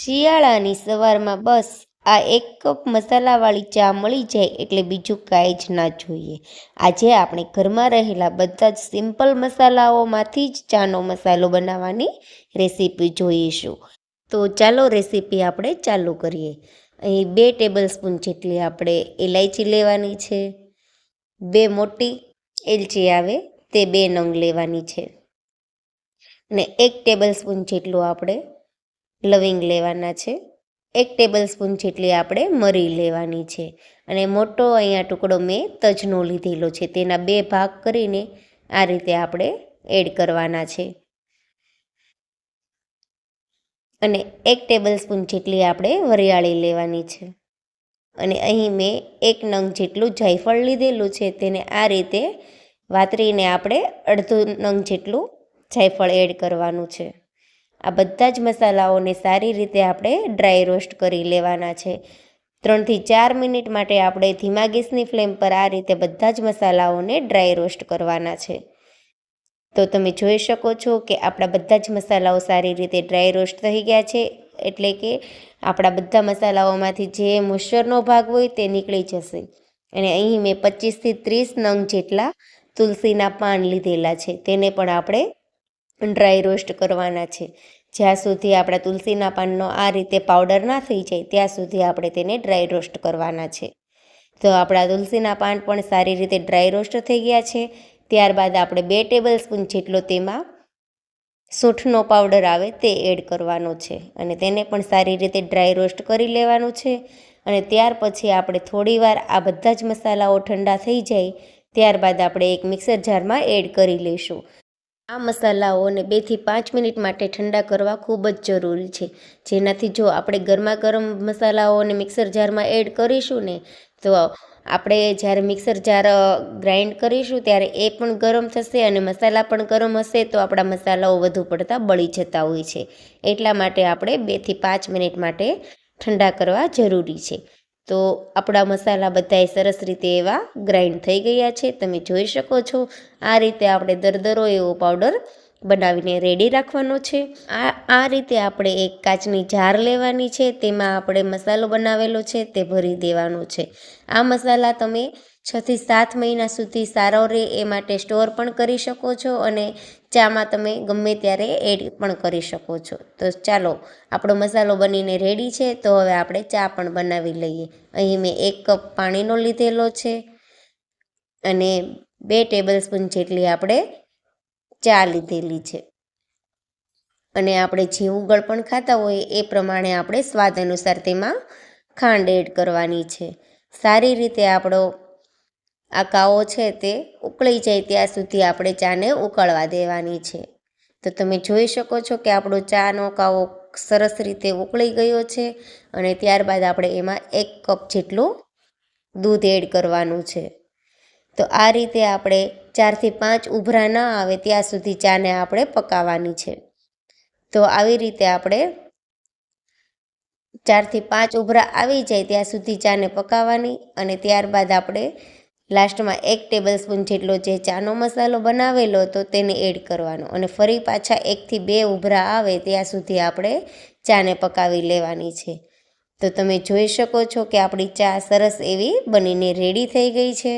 શિયાળાની સવારમાં બસ આ એક કપ મસાલાવાળી ચા મળી જાય એટલે બીજું કાંઈ જ ના જોઈએ. આજે આપણે ઘરમાં રહેલા બધા જ સિમ્પલ મસાલાઓમાંથી જ ચાનો મસાલો બનાવવાની રેસીપી જોઈશું. તો ચાલો રેસીપી આપણે ચાલુ કરીએ. અહીં બે ટેબલ સ્પૂન જેટલી આપણે ઇલાયચી લેવાની છે, બે મોટી એલચી આવે તે બે નંગ લેવાની છે. અને એક ટેબલ સ્પૂન જેટલું આપણે લવિંગ લેવાના છે. એક ટેબલ સ્પૂન જેટલી આપણે મરી લેવાની છે. અને મોટો અહીંયા ટુકડો મેં તજનો લીધેલો છે. તેના બે ભાગ કરીને આ રીતે આપણે એડ કરવાના છે. અને એક ટેબલ સ્પૂન જેટલી આપણે વરિયાળી લેવાની છે. અને અહીં મેં એક નંગ જેટલું જાયફળ લીધેલું છે. તેને આ રીતે વાતરીને આપણે અડધું નંગ જેટલું જાયફળ એડ કરવાનું છે. આ બધા જ મસાલાઓને સારી રીતે આપણે ડ્રાય રોસ્ટ કરી લેવાના છે. ત્રણથી ચાર મિનિટ માટે આપણે ધીમા ગેસની ફ્લેમ પર આ રીતે બધા જ મસાલાઓને ડ્રાય રોસ્ટ કરવાના છે. તો તમે જોઈ શકો છો કે આપણા બધા જ મસાલાઓ સારી રીતે ડ્રાય રોસ્ટ થઈ ગયા છે, એટલે કે આપણા બધા મસાલાઓમાંથી જે મોશ્ચરનો ભાગ હોય તે નીકળી જશે. અને અહીં મેં પચીસથી ત્રીસ નંગ જેટલા તુલસીના પાન લીધેલા છે, તેને પણ આપણે ડ્રાય રોસ્ટ કરવાના છે. જ્યાં સુધી આપણા તુલસીના પાનનો આ રીતે પાવડર ના થઈ જાય, ત્યાં સુધી આપણે તેને ડ્રાય રોસ્ટ કરવાના છે. તો આપણા તુલસીના પાન પણ સારી રીતે ડ્રાય રોસ્ટ થઈ ગયા છે. ત્યારબાદ આપણે બે ટેબલ સ્પૂન જેટલો તેમાં સૂંઠનો પાવડર આવે તે એડ કરવાનો છે અને તેને પણ સારી રીતે ડ્રાય રોસ્ટ કરી લેવાનું છે. અને ત્યાર પછી આપણે થોડીવાર આ બધા જ મસાલાઓ ઠંડા થઈ જાય, ત્યારબાદ આપણે એક મિક્સર જારમાં એડ કરી લઈશું. આ મસાલાઓને બેથી પાંચ મિનિટ માટે ઠંડા કરવા ખૂબ જ જરૂરી છે. જેનાથી જો આપણે ગરમા ગરમ મસાલાઓને મિક્સર જારમાં એડ કરીશું ને, તો આપણે જ્યારે મિક્સર જાર ગ્રાઇન્ડ કરીશું ત્યારે એ પણ ગરમ થશે અને મસાલા પણ ગરમ હશે, તો આપણા મસાલાઓ વધુ પડતા બળી જતા હોય છે. એટલા માટે આપણે બેથી પાંચ મિનિટ માટે ઠંડા કરવા જરૂરી છે. તો આપણા મસાલા બધાએ સરસ રીતે એવા ગ્રાઇન્ડ થઈ ગયા છે. તમે જોઈ શકો છો. આ રીતે આપણે દરદરો એવો પાવડર બનાવીને રેડી રાખવાનો છે. આ આ રીતે આપણે એક કાચની જાર લેવાની છે, તેમાં આપણે મસાલો બનાવેલો છે, તે ભરી દેવાનો છે. આ મસાલા તમે છથી સાત મહિના સુધી સારો રહે એ માટે સ્ટોર પણ કરી શકો છો અને ચામાં તમે ગમે ત્યારે એડ પણ કરી શકો છો. તો ચાલો, આપણો મસાલો બનીને રેડી છે, તો હવે આપણે ચા પણ બનાવી લઈએ. અહીં મેં એક કપ પાણીનો લીધેલો છે અને બે ટેબલ સ્પૂન જેટલી આપણે ચા લીધેલી છે. અને આપણે જેવું ગળપણ ખાતા હોય એ પ્રમાણે આપણે સ્વાદ અનુસાર તેમાં ખાંડ એડ કરવાની છે. સારી રીતે આપણો આ કાવો છે તે ઉકળી જાય ત્યાં સુધી આપણે ચાને ઉકળવા દેવાની છે. તો તમે જોઈ શકો છો કે આપણો ચાનો કાવો સરસ રીતે ઉકળી ગયો છે અને ત્યારબાદ આપણે એમાં એક કપ જેટલું દૂધ એડ કરવાનું છે. તો આ રીતે આપણે ચારથી પાંચ ઉભરા ના આવે ત્યાં સુધી ચાને આપણે પકાવવાની છે. તો આવી રીતે આપણે ચારથી પાંચ ઉભરા આવી જાય ત્યાં સુધી ચાને પકાવવાની અને ત્યારબાદ આપણે લાસ્ટમાં એક ટેબલ સ્પૂન જેટલો જે ચાનો મસાલો બનાવેલો હતો તેને એડ કરવાનો અને ફરી પાછા એકથી બે ઉભરા આવે ત્યાં સુધી આપણે ચાને પકાવી લેવાની છે. તો તમે જોઈ શકો છો કે આપણી ચા સરસ એવી બનીને રેડી થઈ ગઈ છે.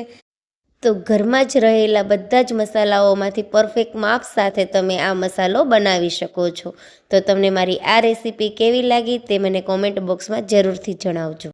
તો ઘરમાં જ રહેલા બધા જ મસાલાઓમાંથી પરફેક્ટ માપ સાથે તમે આ મસાલો બનાવી શકો છો. તો તમને મારી આ રેસીપી કેવી લાગી તે મને કોમેન્ટ બોક્સમાં જરૂરથી જણાવજો.